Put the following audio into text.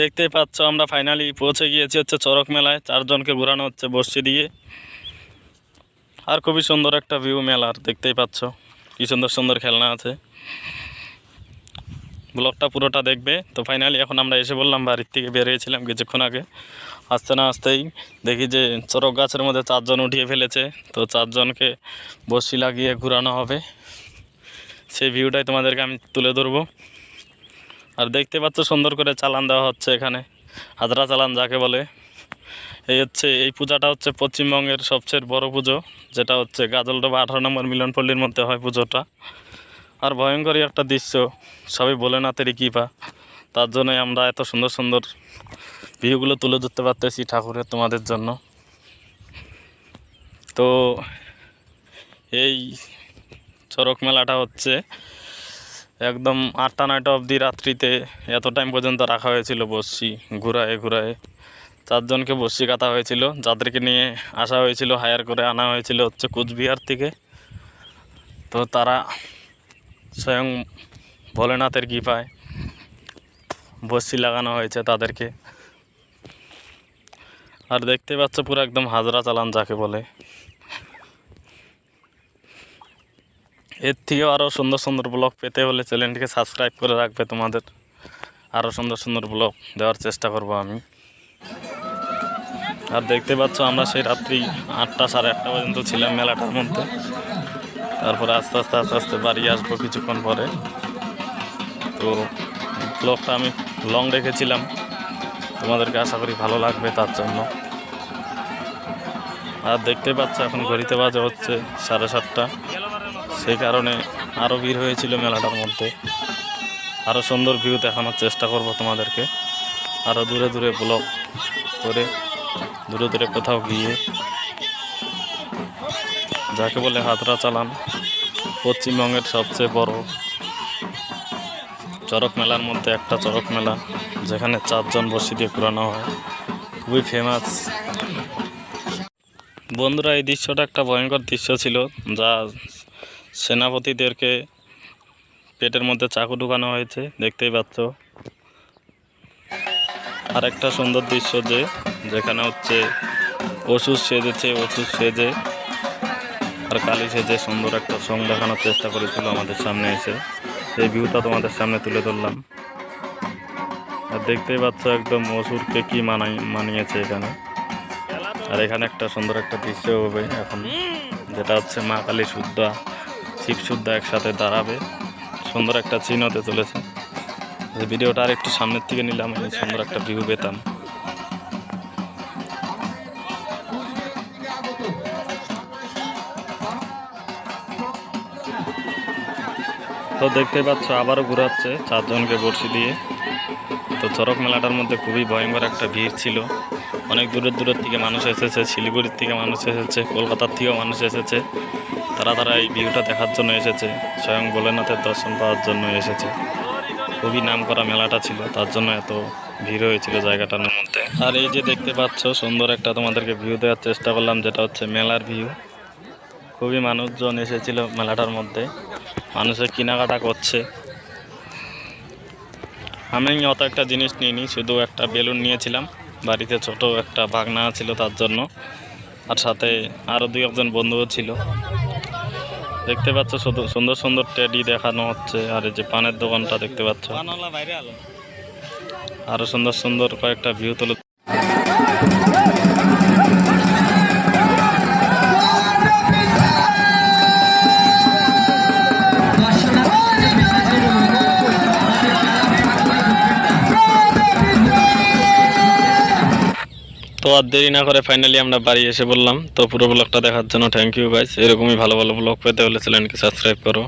দেখতেই পাচ্ছ, আমরা ফাইনালি পৌঁছে গিয়েছি হচ্ছে চরক মেলায়। চারজনকে ঘোরানো হচ্ছে বসছি দিয়ে। আর খুবই সুন্দর একটা ভিউ মেলার, দেখতেই পাচ্ছ। কি সুন্দর সুন্দর খেলনা আছে। ব্লগটা পুরোটা দেখবে। তো ফাইনালি এখন আমরা এসে বললাম, বাড়ির থেকে বেরিয়েছিলাম কিছুক্ষণ আগে। আসতে না আসতেই দেখি যে চরক গাছের মধ্যে চারজন উঠিয়ে ফেলেছে। তো চারজনকে বসি লাগিয়ে ঘোরানো হবে। সেই ভিউটাই তোমাদেরকে আমি তুলে ধরবো। আর দেখতে পাচ্ছ সুন্দর করে চালান দেওয়া হচ্ছে এখানে। হাজরা চালান যাকে বলে। এই হচ্ছে, এই পূজাটা হচ্ছে পশ্চিমবঙ্গের সবচেয়ে বড় পুজো, যেটা হচ্ছে গাজলডোবা আঠারো নম্বর মিলন পল্লীর মধ্যে হয় পুজোটা। আর ভয়ঙ্করই একটা দৃশ্য, সবাই ভোলেনাথেরই কৃপা। তার জন্যই আমরা এত সুন্দর সুন্দর ভিউগুলো তুলে ধরতে পারতেছি ঠাকুরের, তোমাদের জন্য। তো এই চড়ক মেলাটা হচ্ছে একদম আটটা নয়টা অবধি রাত্রিতে এত টাইম পর্যন্ত রাখা হয়েছিল বসছি ঘুরায় ঘুরায়। চারজনকে বসছি কাটা হয়েছিল, যাদেরকে নিয়ে আসা হয়েছিল হায়ার করে আনা হয়েছিল হচ্ছে কুচবিহার থেকে। তো তারা স্বয়ং ভোলেনাথের কৃপায় বসি লাগানো হয়েছে তাদেরকে। আর দেখতে পাচ্ছ পুরো একদম হাজরা চালান যাকে বলে। এর থেকেও আরও সুন্দর সুন্দর ব্লগ পেতে হলে চ্যানেলটিকে সাবস্ক্রাইব করে রাখবে তোমাদের। আরও সুন্দর সুন্দর ব্লগ দেওয়ার চেষ্টা করব আমি। আর দেখতে পাচ্ছ আমরা সেই রাত্রি আটটা সাড়ে আটটা পর্যন্ত ছিলাম মেলাটার মধ্যে। তারপরে আস্তে আস্তে আস্তে আস্তে বাড়ি আসব কিছুক্ষণ পরে। তো ব্লগটা আমি লং রেখেছিলাম। তোমাদেরকে আশা করি ভালো লাগবে তার জন্য। আর দেখতে পাচ্ছ এখন ঘড়িতে বাজে হচ্ছে সাড়ে সাতটা। সেই কারণে আরও ভিড় হয়েছিল মেলাটার মধ্যে। আরও সুন্দর ভিউ দেখানোর চেষ্টা করব তোমাদেরকে। আরও দূরে দূরে ব্লগ করে, দূরে দূরে কোথাও গিয়ে। যাকে বলে হাতরা চালান, পশ্চিমবঙ্গের সবচেয়ে বড় চড়ক মেলার মধ্যে একটা চড়ক মেলা, যেখানে চারজন বসি দিয়ে ঘুরানো হয়। খুবই ফেমাস বন্ধুরা, এই দৃশ্যটা একটা ভয়ঙ্কর দৃশ্য ছিল, যা সেনাপতিদেরকে পেটের মধ্যে চাকু ঢুকানো হয়েছে, দেখতেই পাচ্ছ। আর একটা সুন্দর দৃশ্য যে, যেখানে হচ্ছে ওষুধ সেজেছে, ওষুধ সেজে আর কালি সেজে সুন্দর একটা সং দেখানোর চেষ্টা করেছিল আমাদের সামনে এসে। সেই ভিউটা তোমাদের সামনে তুলে ধরলাম। আর দেখতেই পাচ্ছ একদম অসুরকে কি মানাই, মানিয়েছে এখানে। আর এখানে একটা সুন্দর একটা দৃশ্য হবে এখন, যেটা হচ্ছে মা কালী শুদ্ধা শিব শুদ্ধা একসাথে দাঁড়াবে। সুন্দর একটা চিহ্ন হতে চলেছে। ভিডিওটা আর একটু সামনের থেকে নিলাম আমি সুন্দর একটা ভিউ পেতাম। তো দেখতে পাচ্ছ, আবারও ঘুরাচ্ছে চারজনকে বড়শি দিয়ে। তো চরক মেলাটার মধ্যে খুবই ভয়ঙ্কর একটা ভিড় ছিল। অনেক দূরের দূরের থেকে মানুষ এসেছে, শিলিগুড়ির থেকে মানুষ এসেছে, কলকাতার থেকেও মানুষ এসেছে। তারা তারা এই ভিউটা দেখার জন্য এসেছে, স্বয়ং ভোলেনাথের দর্শন পাওয়ার জন্য এসেছে। খুবই নাম করা মেলাটা ছিল, তার জন্য এত ভিড় হয়েছিল জায়গাটার মধ্যে। আর এই যে দেখতে পাচ্ছ, সুন্দর একটা তোমাদেরকে ভিউ দেওয়ার চেষ্টা করলাম, যেটা হচ্ছে মেলার ভিউ। খুবই মানুষজন এসেছিল মেলাটার মধ্যে। মানুষের কেনাকাটা করছে। আমি অত একটা জিনিস নিইনি শুধু একটা বেলুন নিয়েছিলাম। বাড়িতে ছোট একটা ভাগনা ছিল তার জন্য। আর সাথে আরও দুই একজন বন্ধুও ছিল। দেখতে পাচ্ছ সুন্দর সুন্দর টেডি দেখানো হচ্ছে আর এই যে পানের দোকানটা দেখতে পাচ্ছ। আরও সুন্দর সুন্দর কয়েকটা ভিউ তুলে তো আর দেরি না করে ফাইনালি আমরা বাড়ি এসে বললাম। তো পুরো ব্লগটা দেখার জন্য থ্যাংক ইউ গাইস এরকমই ভালো ভালো ব্লগ পেতে হলে চ্যানেলকে সাবস্ক্রাইব করো।